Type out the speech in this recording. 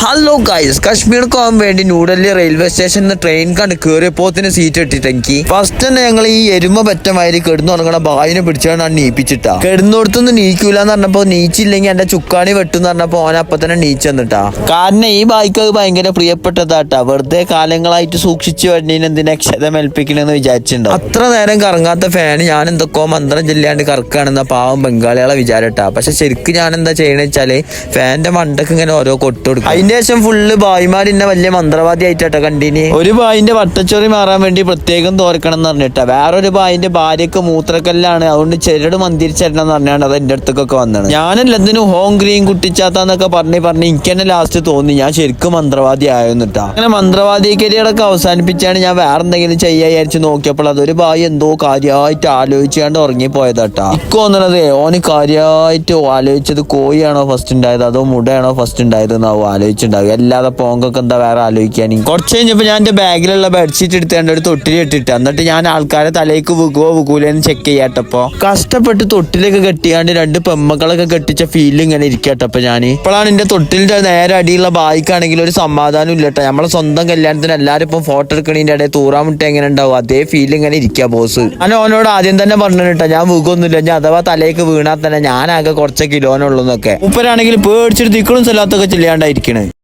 Hello guys Kashmir പോകാൻ വേണ്ടി New Delhi railway സ്റ്റേഷനിൽ ട്രെയിൻ കണ്ട് കയറിയപ്പോത്തിന് സീറ്റ് ഇട്ടിട്ടെങ്കിൽ ഫസ്റ്റ് തന്നെ ഞങ്ങൾ ഈ എരുമ പറ്റമാതിരി കിടന്നു തുടങ്ങണ ബായിനെ പിടിച്ചാണ് നീപ്പിച്ചിട്ടാ. കിടന്നോടത്തൊന്നും നീക്കൂലെന്ന് പറഞ്ഞപ്പോ നീച്ചില്ലെങ്കിൽ എന്റെ ചുക്കാണി വെട്ടുന്ന് പറഞ്ഞപ്പോ ഓൻ അപ്പൊ തന്നെ നീച്ച് കാരണം ഈ ബായിക്ക് അത് ഭയങ്കര പ്രിയപ്പെട്ടതാട്ടാ. വെറുതെ കാലങ്ങളായിട്ട് സൂക്ഷിച്ചു വരുന്നതിന് എന്തിനാ ക്ഷതം ഏൽപ്പിക്കണെന്ന് വിചാരിച്ചിട്ടുണ്ടോ? അത്ര നേരം കറങ്ങാത്ത ഫാൻ ഞാൻ എന്തൊക്കെയോ മന്ത്രം ചെല്ലാണ്ട് കറക്കാണെന്ന പാവം ബംഗാളികളെ വിചാരട്ടാ. പക്ഷെ ശരിക്കും ഞാൻ എന്താ ചെയ്യണെന്ന് വെച്ചാൽ ഫാന്റെ മണ്ടക്ക് ഇങ്ങനെ ഓരോ കൊട്ട് കൊടുക്കും. അതിന്റെ ശേഷം ഫുള്ള് ബായിമാർ ഇന്നെ വലിയ മന്ത്രവാദി ആയിട്ടാ കണ്ടിനി. ഒരു ബായിന്റെ വട്ടച്ചൊറി മാറാൻ വേണ്ടി പ്രത്യേകം തോർക്കണം എന്ന് പറഞ്ഞിട്ടാ. വേറൊരു ബായിന്റെ ഭാര്യക്ക് മൂത്രക്കല്ലാണ്. അതുകൊണ്ട് ചെരട് മന്തിരിച്ചരണം എന്ന് പറഞ്ഞാണ് അത് എന്റെ അടുത്തൊക്കെ വന്നത്. ഞാനല്ല എന്തിനും ഹോം ഗ്രീൻ കുട്ടിച്ചാത്താന്നൊക്കെ പറഞ്ഞ് പറഞ്ഞ് എനിക്ക് തന്നെ ലാസ്റ്റ് തോന്നി. ഞാൻ ശരിക്കും മന്ത്രവാദി ആയെന്നിട്ടാ. അങ്ങനെ മന്ത്രവാദി കരിയറൊക്കെ അവസാനിപ്പിച്ചാണ് ഞാൻ വേറെ എന്തെങ്കിലും ചെയ്യാ വിചാരിച്ച് നോക്കിയപ്പോൾ അതൊരു ബായി എന്തോ കാര്യമായിട്ട് ആലോചിച്ചാണ്ട് ഉറങ്ങിപ്പോയതാട്ടാ. ഇക്കോന്നുള്ളത് ഓന് കാര്യമായിട്ട് ആലോചിച്ചത് കോഴിയാണോ ഫസ്റ്റ് ഉണ്ടായത് അതോ മുടയാണോ ഫസ്റ്റ് ഉണ്ടായത് എന്നാവും ആലോചിച്ചിട്ടുണ്ടാവുക അല്ലാതെ പോങ്കൊക്കെ എന്താ വേറെ ആലോചിക്കാൻ കുറച്ച് കഴിഞ്ഞപ്പോൾ ഞാൻ എന്റെ ബാഗിലുള്ള ബെഡ്ഷീറ്റ് എടുത്ത് എന്റെ ഒരു തൊട്ടിൽ ഇട്ടിട്ട് എന്നിട്ട് ഞാൻ ആൾക്കാരെ തലേക്ക് വിൽക്കുവോ വിൽക്കൂലെന്ന് ചെക്ക് ചെയ്യാട്ടപ്പോ കഷ്ടപ്പെട്ട് തൊട്ടിലൊക്കെ കെട്ടിയാണ്ട് രണ്ട് പെമ്മക്കളൊക്കെ കെട്ടിച്ച ഫീൽ ഇങ്ങനെ ഇരിക്കട്ടപ്പോ ഞാൻ ഇപ്പോഴാണ് എന്റെ തൊട്ടിലിന്റെ നേരെ അടിയുള്ള ബായിക്കാണെങ്കിൽ ഒരു സമാധാനം ഇല്ലട്ടെ. നമ്മളെ സ്വന്തം കല്യാണത്തിന് എല്ലാവരും ഇപ്പം ഫോട്ടോ എടുക്കണതിന്റെ ഇടയിൽ തൂറാൻ മുട്ട എങ്ങനെ ഉണ്ടാവും അതേ ഫീൽ ഇങ്ങനെ ഇരിക്കുക ബോസ് ഞാൻ ഓനോട് ആദ്യം തന്നെ പറഞ്ഞു കേട്ടോ ഞാൻ വീക്കൊന്നുമില്ല. ഞാൻ അഥവാ തലേക്ക് വീണാൽ തന്നെ ഞാനാകെ കുറച്ച് കിലോനുള്ളൂ ഉപ്പരാണെങ്കിൽ പേടിച്ചിട്ട് തിക്കളും സ്ഥലത്തൊക്കെ ചെല്ലാണ്ടായിരിക്കണ്.